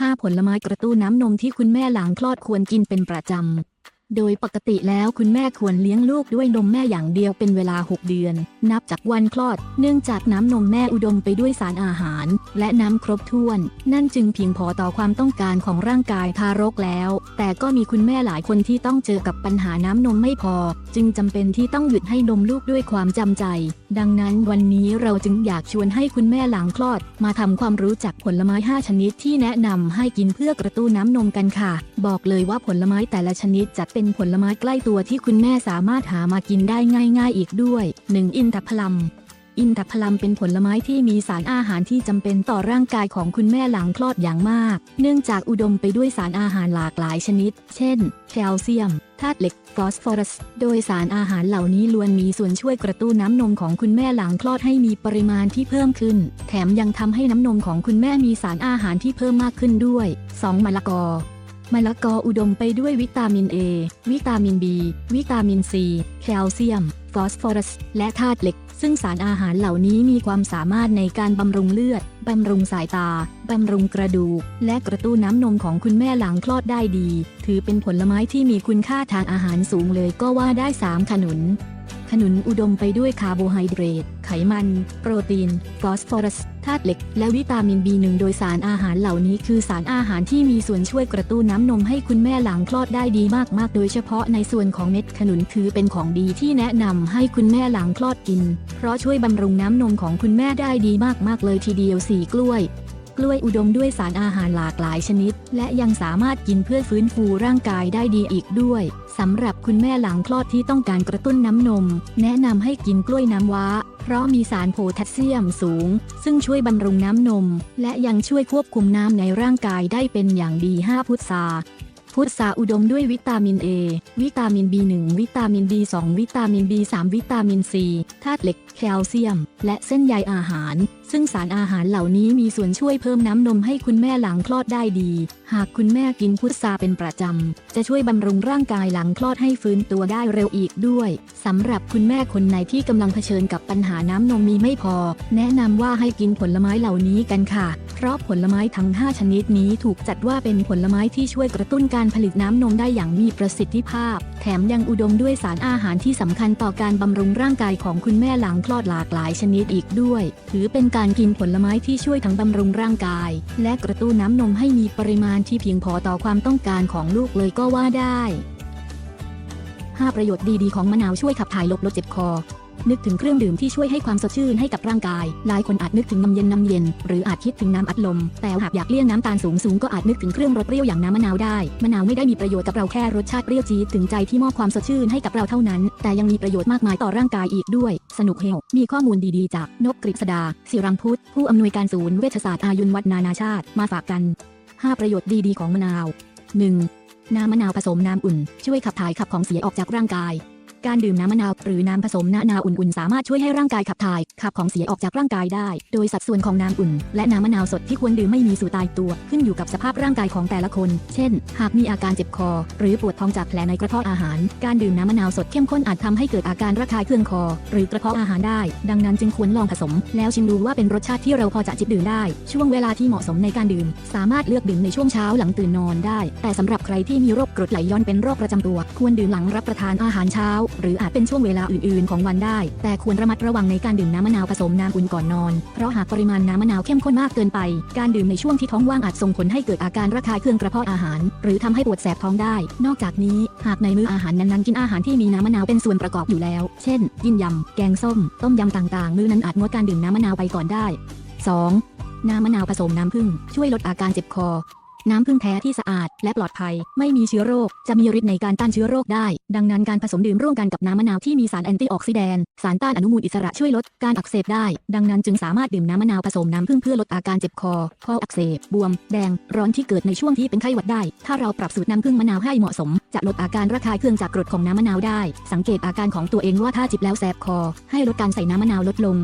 5 ผลไม้กระตุ้นน้ำนมที่คุณแม่หลังคลอดควรกินเป็นประจำ โดยปกติแล้วคุณแม่ควรเลี้ยงลูกด้วยนมแม่อย่างเดียวเป็นเวลา 6 เดือน นับจากวันคลอด เนื่องจากน้ำนมแม่อุดมไปด้วยสารอาหาร และน้ำครบถ้วน นั่นจึงเพียงพอต่อความต้องการของร่างกายทารกแล้ว แต่ก็มีคุณแม่หลายคนที่ต้องเจอกับปัญหาน้ำนมไม่พอ จึงจำเป็นที่ต้องหยุดให้นมลูกด้วยความจำใจ ดังนั้นวันนี้เราจึงอยากชวนให้คุณแม่หลังคลอด มาทำความรู้จักผลไม้ 5 ชนิดที่แนะนำให้กินเพื่อกระตุ้นน้ำนมกันค่ะ บอกเลยว่าผลไม้แต่ละชนิดจัดเป็นผลไม้ใกล้ตัวที่คุณแม่สามารถหามากินได้ง่าย ๆ อีกด้วย 1. อินทผลัม อินทผลัมเป็นผลไม้ที่มีสารอาหารที่จำเป็นต่อร่างกายของคุณแม่หลังคลอดอย่างมาก เนื่องจากอุดมไปด้วยสารอาหารหลากหลายชนิด เช่น แคลเซียม ธาตุเหล็ก ฟอสฟอรัส โดยสารอาหารเหล่านี้ล้วนมีส่วนช่วยกระตุ้นน้ำนมของคุณแม่หลังคลอดให้มีปริมาณที่เพิ่มขึ้น แถมยังทำให้น้ำนมของคุณแม่มีสารอาหารที่เพิ่มมากขึ้นด้วย 2. มะละกอมะละกออุดมไปด้วยวิตามิน A วิตามิน B วิตามิน C แคลเซียม ฟอสฟอรัส และธาตุเหล็ก ซึ่งสารอาหารเหล่านี้มีความสามารถในการบำรุงเลือด บำรุงสายตา บำรุงกระดูก และกระตุ้นน้ำนมของคุณแม่หลังคลอดได้ดี ถือเป็นผลไม้ที่มีคุณค่าทางอาหารสูงเลยก็ว่าได้ 3 ขนุน ขนุนอุดมไปด้วยคาร์โบไฮเดรต ไขมัน โปรตีน ฟอสฟอรัส ธาตุเหล็ก และวิตามิน B1 โดยสารอาหารเหล่านี้คือสารอาหารที่มีส่วนช่วยกระตุ้นน้ำนมให้คุณแม่หลังคลอดได้ดีมากๆ โดยเฉพาะในส่วนของเม็ดขนุนคือเป็นของดีที่แนะนำให้คุณแม่หลังคลอดกิน เพราะช่วยบำรุงน้ำนมของคุณแม่ได้ดีมากๆเลยทีเดียวสีกล้วย กล้วยอุดมด้วยสารอาหารหลากหลายชนิด และยังสามารถกินเพื่อฟื้นฟูร่างกายได้ดีอีกด้วยสำหรับคุณแม่หลังคลอดที่ต้องการกระตุ้นน้ำนม แนะนำให้กินกล้วยน้ำว้า เพราะมีสารโพแทสเซียมสูง ซึ่งช่วยบำรุงน้ำนม และยังช่วยควบคุมน้ำในร่างกายได้เป็นอย่างดี 5 พุทราพุทราอุดมด้วยวิตามิน A วิตามิน B1 วิตามิน B2 วิตามิน B3 วิตามิน C ธาตุเหล็ก แคลเซียม และเส้นใยอาหาร ซึ่งสารอาหารเหล่านี้มีส่วนช่วยเพิ่มน้ำนมให้คุณแม่หลังคลอดได้ดี หากคุณแม่กินพุทราเป็นประจำ จะช่วยบำรุงร่างกายหลังคลอดให้ฟื้นตัวได้เร็วอีกด้วยสำหรับคุณแม่คนไหนที่กำลังเผชิญกับปัญหาน้ำนมมีไม่พอ แนะนำว่าให้กินผลไม้เหล่านี้กันค่ะ เพราะผลไม้ทั้ง 5 ชนิดนี้ถูกจัดว่าเป็นผลไม้ที่ช่วยกระตุ้นการผลิตน้ำนมได้อย่างมีประสิทธิภาพ แถมยังอุดมด้วยสารอาหารที่สำคัญต่อการบำรุงร่างกายของคุณแม่หลังคลอดหลากหลายชนิดอีกด้วย ถือเป็นการการกินผลไม้ที่ช่วยทั้งบำรุงร่างกาย และกระตุ้นน้ำนมให้มีปริมาณที่เพียงพอต่อความต้องการของลูกเลยก็ว่าได้ 5 ประโยชน์ดีๆ ของมะนาวช่วยขับถ่ายลบลดเจ็บคอ นึกถึงเครื่องดื่มที่ช่วยให้ความสดชื่นให้กับร่างกาย หลายคนอาจนึกถึงน้ำเย็นน้ำเย็น หรืออาจคิดถึงน้ำอัดลม แต่หากอยากเลี่ยงน้ำตาลสูงสูงก็อาจนึกถึงเครื่องรสเปรี้ยวอย่างน้ำมะนาวได้ มะนาวไม่ได้มีประโยชน์กับเราแค่รสชาติเปรี้ยวจี๊ดถึงใจที่มอบความสดชื่นให้กับเราเท่านั้น แต่ยังมีประโยชน์มากมายต่อร่างกายอีกด้วย สนุกเฮลมีข้อมูลดีๆ จากนกกฤษดาศิรังพุทธ ผู้อำนวยการศูนย์เวชศาสตร์อายุนวัฒนานาชาติ มาฝากกัน 5 ประโยชน์ดีๆ ของมะนาว 1. น้ำมะนาวผสมน้ำอุ่น ช่วยขับถ่ายขับของเสียออกจากร่างกาย การดื่มน้ำมะนาวหรือน้ำผสมมะนาวอุ่นๆ สามารถช่วยให้ร่างกายขับถ่ายขับของเสียออกจากร่างกายได้ โดยสัดส่วนของน้ำอุ่น และน้ำมะนาวสดที่ควรดื่มไม่มีสูตรตายตัว ขึ้นอยู่กับสภาพร่างกายของแต่ละคน เช่น หากมีอาการเจ็บคอ หรือปวดท้องจากแผลในกระเพาะอาหาร การดื่มน้ำมะนาวสดเข้มข้นอาจทำให้เกิดอาการระคายเคืองคอ หรือกระเพาะอาหารได้ ดังนั้นจึงควรลองผสม แล้วชิมดูว่าเป็นรสชาติที่เราพอจะจิบดื่มได้ ช่วงเวลาที่เหมาะสมในการดื่ม สามารถเลือกดื่มในช่วงเช้าหลังตื่นนอนได้ แต่สำหรับใครที่มีโรคกรดไหลย้อนเป็นโรคประจำตัว ควรดื่มหลังรับประทานอาหารเช้าหรืออาจเป็นช่วงเวลาอื่นๆ ของวันได้ แต่ควรระมัดระวังในการดื่มน้ำมะนาวผสมน้ำอุ่นก่อนนอน เพราะหากปริมาณน้ำมะนาวเข้มข้นมากเกินไป การดื่มในช่วงที่ท้องว่างอาจส่งผลให้เกิดอาการระคายเคืองกระเพาะอาหาร หรือทำให้ปวดแสบท้องได้ นอกจากนี้ หากในมื้ออาหารนั้นๆกินอาหารที่มีน้ำมะนาวเป็นส่วนประกอบอยู่แล้ว เช่น กินยำ แกงส้ม ต้มยำต่างๆ มื้อนั้นอาจงดการดื่มน้ำมะนาวไปก่อนได้ 2. น้ำมะนาวผสมน้ำผึ้งช่วยลดอาการเจ็บคอ น้ำผึ้งแท้ที่สะอาดและปลอดภัย ไม่มีเชื้อโรค จะมีฤทธิ์ในการต้านเชื้อโรคได้ ดังนั้นการผสมดื่มร่วมกันกับน้ำมะนาวที่มีสารแอนตี้ออกซิแดนต์สารต้านอนุมูลอิสระช่วยลดการอักเสบได้ ดังนั้นจึงสามารถดื่มน้ำมะนาวผสมน้ำผึ้งเพื่อลดอาการเจ็บคอ คออักเสบ บวม แดง ร้อนที่เกิดในช่วงที่เป็นไข้หวัดได้ ถ้าเราปรับสูตรน้ำผึ้งมะนาวให้เหมาะสม จะลดอาการระคายเคืองจากกรดของน้ำมะนาวได้ สังเกตอาการของตัวเองว่าถ้าจิบแล้วแสบคอ ให้ลดการใส่น้ำมะนาวลดลง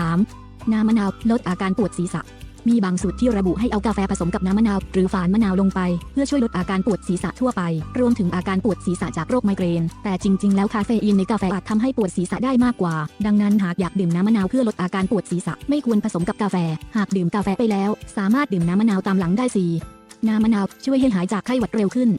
3. น้ำมะนาวลดอาการปวดศีรษะ มีบางสูตรที่ระบุให้เอากาแฟผสมกับน้ำมะนาว หรือฝานมะนาวลงไป เพื่อช่วยลดอาการปวดศีรษะทั่วไป รวมถึงอาการปวดศีรษะจากโรคไมเกรน แต่จริง ๆ แล้วคาเฟอีนในกาแฟอาจทำให้ปวดศีรษะได้มากกว่า ดังนั้นหากอยากดื่มน้ำมะนาวเพื่อลดอาการปวดศีรษะไม่ควรผสมกับกาแฟ หากดื่มกาแฟไปแล้ว สามารถดื่มน้ำมะนาวตามหลังได้สีน้ำมะนาวช่วยให้หายจากไข้หวัดเร็วขึ้น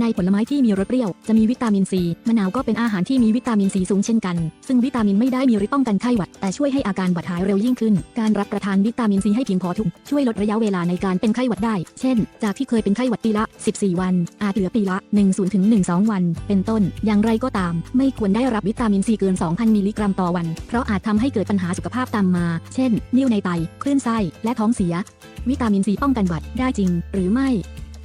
ในผลไม้ที่มีรสเปรี้ยวจะมีวิตามินซีมะนาวก็เป็นอาหารที่มีวิตามินซีสูงเช่นกัน ซึ่งวิตามินไม่ได้มีฤทธิ์ป้องกันไข้หวัด แต่ช่วยให้อาการหวัดหายเร็วยิ่งขึ้น การรับประทานวิตามินซีให้เพียงพอทุกช่วยลดระยะเวลาในการเป็นไข้หวัดได้ เช่น จากที่เคยเป็นไข้หวัดปีละ 14 วัน อาจเหลือปีละ1ถึง12 วัน เป็นต้น อย่างไรก็ตาม ไม่ควรได้รับวิตามินซีเกิน 2,000 มิลลิกรัมต่อวัน เพราะอาจทำให้เกิดปัญหาสุขภาพตามมา เช่น นิ่วในไต คลื่นไส้ และท้องเสีย วิตามินซีป้องกันหวัดได้จริง หรือไม่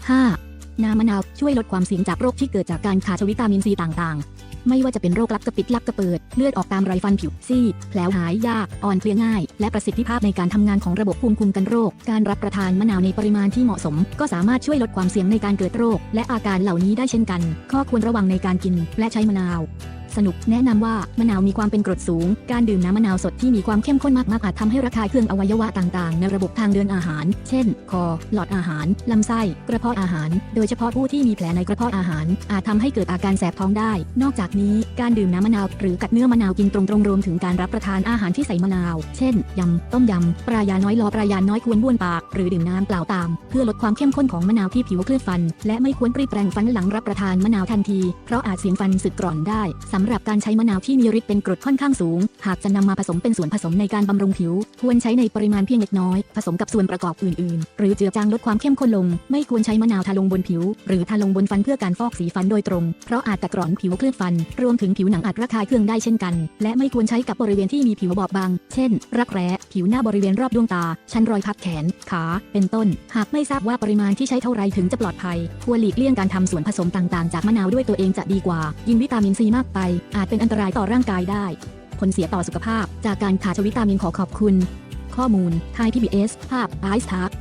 5. น้ำมะนาวช่วยลดความเสี่ยงจากโรคที่เกิดจากการขาดวิตามินซีต่างๆ ไม่ว่าจะเป็นโรคลับกระปิดลับกระเปิด เลือดออกตามไรฟันผิวซีดแผลหายยาก อ่อนเพลียง่าย และประสิทธิภาพในการทำงานของระบบภูมิคุ้มกันโรค การรับประทานมะนาวในปริมาณที่เหมาะสม ก็สามารถช่วยลดความเสี่ยงในการเกิดโรค และอาการเหล่านี้ได้เช่นกัน ข้อควรระวังในการกินและใช้มะนาว สนุกแนะนำว่ามะนาวมีความเป็นกรดสูง การดื่มน้ำมะนาวสดที่มีความเข้มข้นมากๆอาจทำให้ระคายเคืองอวัยวะต่างๆ ในระบบทางเดินอาหาร เช่น คอ หลอดอาหาร ลำไส้ กระเพาะอาหาร โดยเฉพาะผู้ที่มีแผลในกระเพาะอาหาร อาจทำให้เกิดอาการแสบท้องได้ นอกจากนี้การดื่มน้ำมะนาวหรือกัดเนื้อมะนาวกินตรงๆรวมถึงการรับประทานอาหารที่ใส่มะนาว เช่นยำต้มยำปลายาน้อยลอปลายาน้อยควรบ้วนปาก หรือดื่มน้ำเปล่าตาม เพื่อลดความเข้มข้นของมะนาวที่ผิวเคลือบฟัน และไม่ควรปรีแปรงฟันหลังรับประทานมะนาวทันที เพราะอาจเสียงฟันสึกกร่อนได้สำหรับการใช้มะนาวที่มีฤทธิ์เป็นกรดค่อนข้างสูง หากจะนำมาผสมเป็นส่วนผสมในการบำรุงผิว ควรใช้ในปริมาณเพียงเล็กน้อย ผสมกับส่วนประกอบอื่นๆ หรือเจือจางลดความเข้มข้นลง ไม่ควรใช้มะนาวทาลงบนผิว หรือทาลงบนฟันเพื่อการฟอกสีฟันโดยตรง เพราะอาจกัดกร่อนผิวเคลือบฟัน รวมถึงผิวหนังอาจระคายเคืองได้เช่นกัน และไม่ควรใช้กับบริเวณที่มีผิวบอบบาง เช่น รักแร้ ผิวหน้าบริเวณรอบดวงตา ชั้นรอยพับแขน ขา เป็นต้น หากไม่ทราบว่าปริมาณที่ใช้เท่าไรถึงจะปลอดภัย ควรหลีกเลี่ยงการทำส่วนผสมต่างๆ จากมะนาวด้วยตัวเองจะดีกว่า ยิ่งวิตามินซีมากไปอาจเป็นอันตรายต่อร่างกายได้ ผลเสียต่อสุขภาพ จากการขาดวิตามินขอขอบคุณ ข้อมูลไทย PBS ภาพไอซ์ทัก